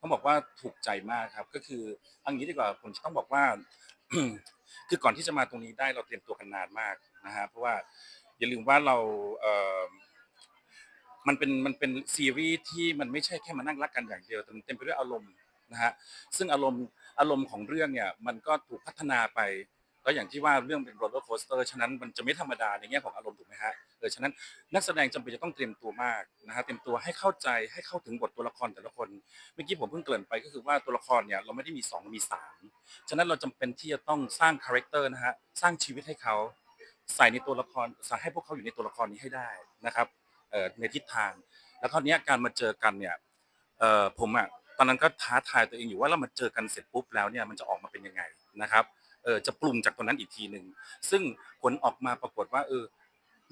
ต้องบอกว่าถูกใจมากครับ ก็คือเอันนี้ดีกว่าผมจะต้องบอกว่า คือก่อนที่จะมาตรงนี้ได้เราเตรียมตัวกันนานมากนะฮะเพราะว่าอย่าลืมว่าเราเอ่อมันเป็นมันเป็นซีรีส์ที่มันไม่ใช่แค่มานั่งรักกันอย่างเดียวแต่มันเต็มไปด้วยอารมณ์นะฮะซึ่งอารมณ์อารมณ์ของเรื่องเนี่ยมันก็ถูกพัฒนาไป แล้วอย่างที่ว่าเรื่องเป็นโรลเลอร์โคสเตอร์ฉะนั้นมันจะไม่ธรรมดาในแง่ของอารมณ์ถูกไหมฮะเออฉะนั้นนักแสดงจำเป็นจะต้องเตรียมตัวมากนะฮะเตรียมตัวให้เข้าใจให้เข้าถึงบทตัวละครแต่ละคนเมื่อกี้ผมเพิ่งเกริ่นไปก็คือว่าตัวละครเนี่ยเราไม่ได้มีสองมีสามฉะนั้นเราจำเป็นที่จะต้องสร้างคาแรคเตอร์นะฮะสร้างชีวิตให้เขาใส่ในตัวละครใส่ให้พวกเขาอยู่ในตัวละครนี้ให้ได้นะครับเอ่อในทิศทาง แล้วคราวนี้การมาเจอกันเนี่ยเอ่อผมอะตอนนั้นก็ท้าทายตัวเองอยู่ว่าเรามาเจอกันเสร็จปุ๊บแล้วเนี่ยมันจะออกมาเป็นยังไงนะครับ เออจะปรุงจากตรงนั้นอีกทีหนึ่งซึ่งผลออกมาปรากฏว่า เออ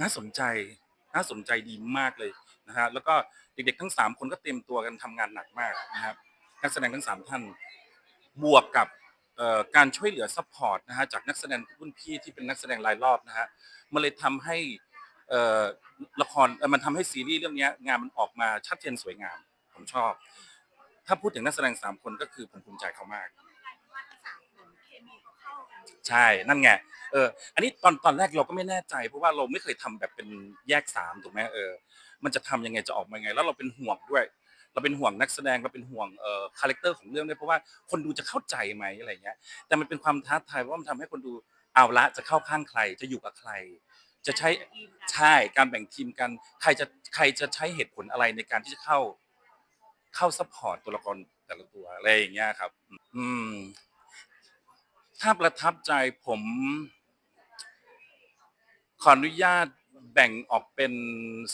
น่าสนใจน่าสนใจดีมากเลยนะฮะแล้วก็เด็กๆทั้งสามคนก็เตรียมตัวกันทำงานหนักมากนะครับนักแสดงทั้งสามท่านบวกกับเอ่อการช่วยเหลือซัพพอร์ตนะฮะจากนักแสดงรุ่นพี่ที่เป็นนักแสดงรายรอบนะฮะมันเลยทำให้เออละครมันทำให้ซีรีส์เรื่องนี้งานมันออกมาชัดเจนสวยงาม ผมชอบ ถ้าพูดถึงนักแสดงสามคนก็คือผมภูมิใจเขามาก ใช่นั่นไงเอออันนี้ตอนตอนแรกเราก็ไม่แน่ใจ เพราะว่าเราไม่เคยทำแบบเป็นแยกสามถูกไหมเออ มันจะทำยังไงจะออกมายังไง แล้วเราเป็นห่วงด้วย เราเป็นห่วงนักแสดงเราเป็นห่วงเอ่อคาแรคเตอร์ของเรื่องด้วยเพราะว่าคนดูจะเข้าใจไหมอะไรเงี้ย แต่มันเป็นความท้าทายเพราะว่ามันทำให้คนดูเอาละจะเข้าข้างใครจะอยู่กับใคร จะใช้ ใช่การแบ่งทีมกันใครจะใครจะใช้เหตุผลอะไรในการที่จะเข้า เข้าซัพพอร์ตตัวละครแต่ละตัวอะไรอย่างเงี้ยครับ อืม ถ้าประทับใจผม ขออนุญาตแบ่งออกเป็น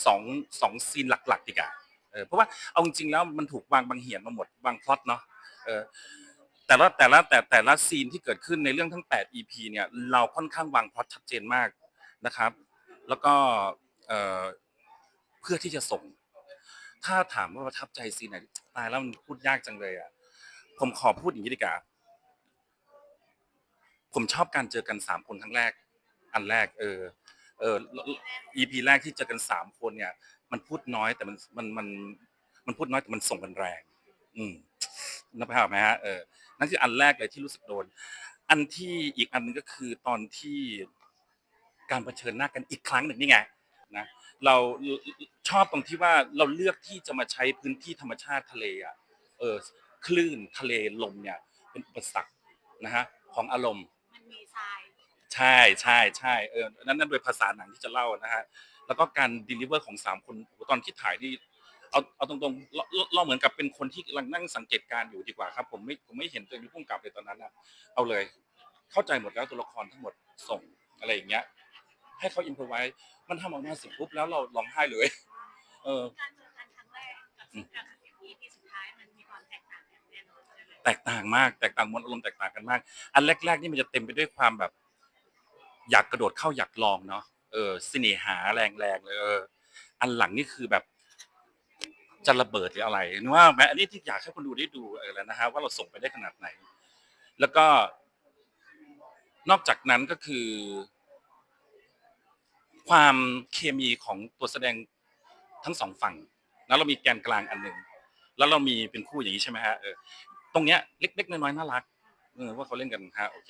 สองสองซีนหลักๆดีกว่าเออเพราะว่าเอาจริงๆแล้วมันถูกวางบางเหียนมาหมดวางพล็อตเนาะเออแต่ละแต่ละแต่แต่ละซีนที่เกิดขึ้นในเรื่องทั้ง 8 EP เนี่ยเราค่อนข้างวางพล็อตชัดเจนมากนะครับ แล้วก็เอ่อเพื่อที่จะส่ง ถ้าถามว่าประทับใจซีนไหนตายแล้วมันพูดยากจังเลยอะผมขอพูดอย่างนี้ดีกว่า ผมชอบการเจอกันสามคนครั้งแรก อันแรก เออ เออ EP แรกที่เจอกันสามคนเนี่ย มันพูดน้อยแต่มันมันมันมันพูดน้อยแต่มันส่งกันแรง อืมนับภาพไหมฮะเออนั่นคืออันแรกเลยที่รู้สึกโดน อันที่อีกอันหนึงก็คือตอนที่การเผชิญหน้ากันอีกครั้งหนึ่งนี่ไงนะเราชอบตรงที่ว่าเราเลือกที่จะมาใช้พื้นที่ธรรมชาติทะเลอะเออคลื่นทะเลลมเนี่ยเป็นอุปสรรคนะฮะของอารมณ์ มันมีทรายใช่ใช่ใช่เออนั่นนั่นโดยภาษาหนังที่จะเล่านะฮะแล้วก็การด e ลิเวอร์ของสามคนโอ้โหตอนที่ถ่ายนี่เอาเอาตรงๆเราเราเราเหมือนกับเป็นคนที่กำลังนั่งสังเกตการณ์อยู่ดีกว่าครับ ผมไม่ผมไม่เห็นตัวเองเป็นผู้กำกับเลยตอนนั้นอะเอาเลย เข้าใจหมดแล้วตัวละครทั้งหมดส่งอะไรอย่างเงี้ย ให้เขาอินพอไว้มันทำออกมาเสร็จปุ๊บแล้วเราร้องไห้เลย เออ การเจอกันครั้งแรกกับการเแตกต่างมากแตกต่างมวลอารมณ์แตกต่างกันมาก อันแรก ๆ นี่มันจะเต็มไปด้วยความแบบ อยากกระโดดเข้าอยากลองเนาะเออเสน่หาแรงๆเลยเออ อันหลังนี่คือแบบ จะระเบิดหรืออะไรนึกว่าแม้อันนี้ที่อยากให้คนดูได้ดูเออแล้วนะฮะว่าเราส่งไปได้ขนาดไหน แล้วก็ นอกจากนั้นก็คือ ความเคมีของตัวแสดงทั้งสองฝั่ง แล้วเรามีแกนกลางอันหนึ่งแล้วเรามีเป็นคู่อย่างนี้ใช่ไหมฮะเออ ตรงเนี้ยเล็กๆน้อยๆน่ารักเออว่าเขาเล่นกันฮะโอเค